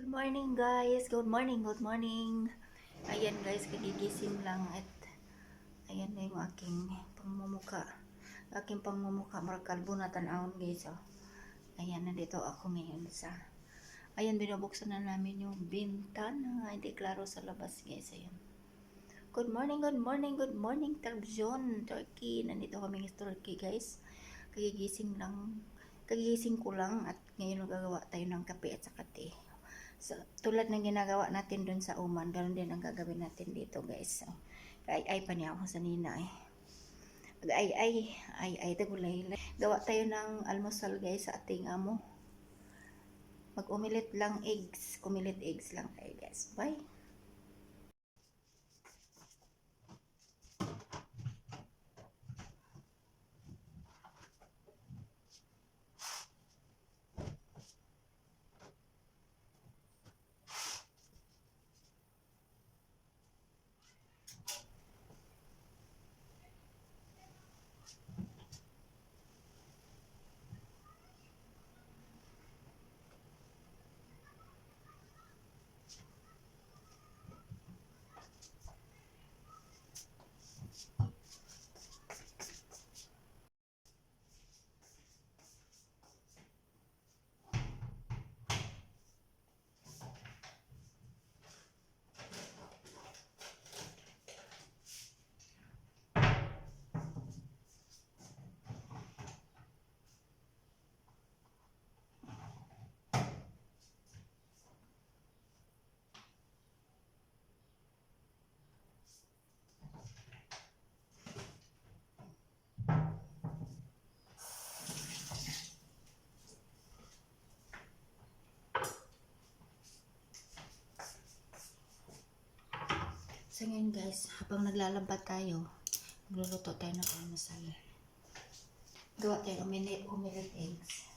Good morning guys. Good morning, good morning. Ayan guys, kagigising lang at ayan na yung aking pangmumuka. Aking pangmumuka, markalbo na tanawon guys. Oh. Ayan, nandito ako ngayon sa Ayan, binubuksan na namin yung bintana. Hindi klaro sa labas guys. Ayan. Good morning, good morning, good morning, Televizyon, Turkey. Nandito kami sa Turkey guys. Kagigising lang. Kagigising ko lang at ngayon gagawa tayo ng kape at saka tea. So, tulad ng ginagawa natin dun sa Oman, ganun din ang gagawin natin dito, guys. So, ay ay pa niya ako sa nina eh. Ay ay ay ay tagulay. Gawa tayo ng almusal, guys, sa ating amo. Mag-umilit lang eggs, kumilit eggs lang tayo, guys. Bye. So ngayon guys, habang naglalaba tayo, magluluto tayo ng almusal. Gawa tayo umilit, umilit eggs.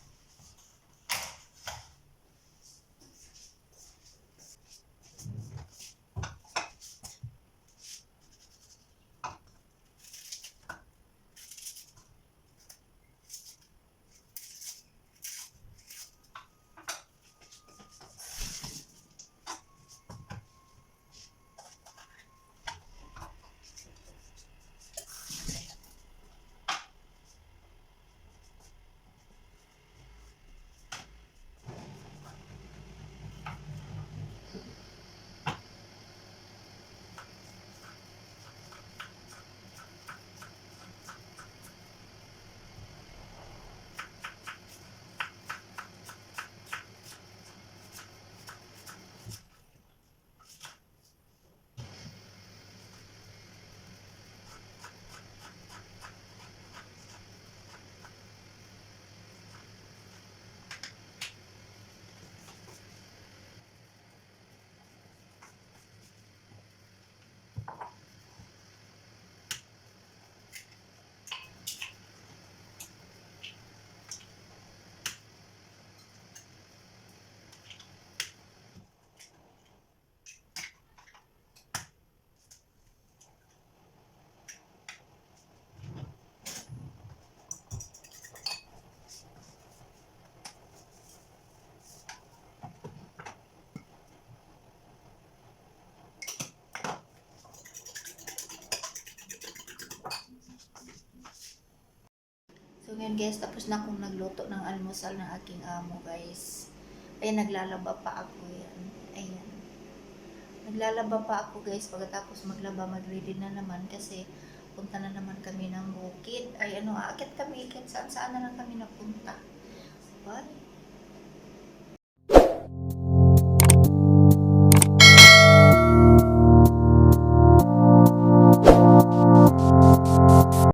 So ngayon guys, tapos na akong nagluto ng almusal ng aking amo guys. Ayan, naglalaba pa ako yan. Ayan. Naglalaba pa ako guys. Pagkatapos maglaba, mag-ready na naman kasi punta na naman kami ng bukid. Ay ano, aakit kami, ikit saan saan na lang kami napunta. Bye.